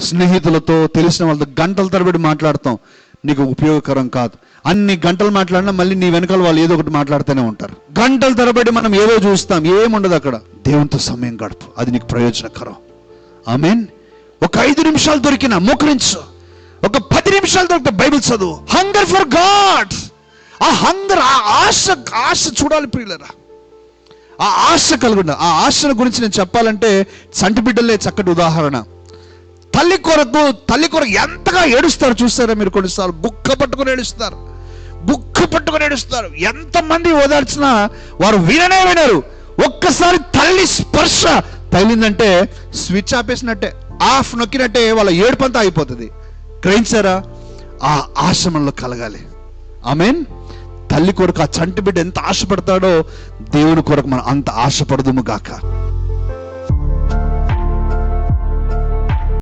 స్నేహితులతో తెలిసిన వాళ్ళతో గంటల తరబడి మాట్లాడతాం. నీకు ఉపయోగకరం కాదు. అన్ని గంటలు మాట్లాడినా మళ్ళీ నీ వెనకాల వాళ్ళు ఏదో ఒకటి మాట్లాడుతూనే ఉంటారు. గంటల తరబడి మనం ఏదో చూస్తాం ఏముండదు అక్కడ. దేవునితో సమయం గడుపు. అది నీకు ప్రయోజనకరం. ఆమెన్. ఒక ఐదు నిమిషాలు దొరికిన మోకరించు ఒక పది నిమిషాలు దొరికితే బైబిల్ చదువు. హంగర్ ఫర్ గాడ్ ఆ హంగర్ ఆ ఆశ ఆశ చూడాలి ప్రియులరా. ఆ ఆశ కలుగుండ. ఆ ఆశల గురించి నేను చెప్పాలంటే చంటి బిడ్డలే చక్కటి ఉదాహరణ. తల్లి కొరకు తల్లి కొరకు ఎంతగా ఏడుస్తారు చూస్తారా మీరు కొన్నిసార్లు? బుక్క పట్టుకొని ఏడుస్తారు. బుక్క పట్టుకొని ఏడుస్తారు. ఎంతమంది ఓదార్చినా వారు విననే వినరు. ఒక్కసారి తల్లి స్పర్శ తగిలిందంటే స్విచ్ ఆపేసినట్టే ఆఫ్ నొక్కినట్టే వాళ్ళ ఏడుపంతా అయిపోతుంది. గ్రహించారా? ఆ ఆశ మనలో కలగాలి. మీన్ తల్లి కొరకు ఆ చంటి బిడ్డ ఎంత ఆశపడతాడో దేవుని కొరకు మనం అంత ఆశపడదుము గాక.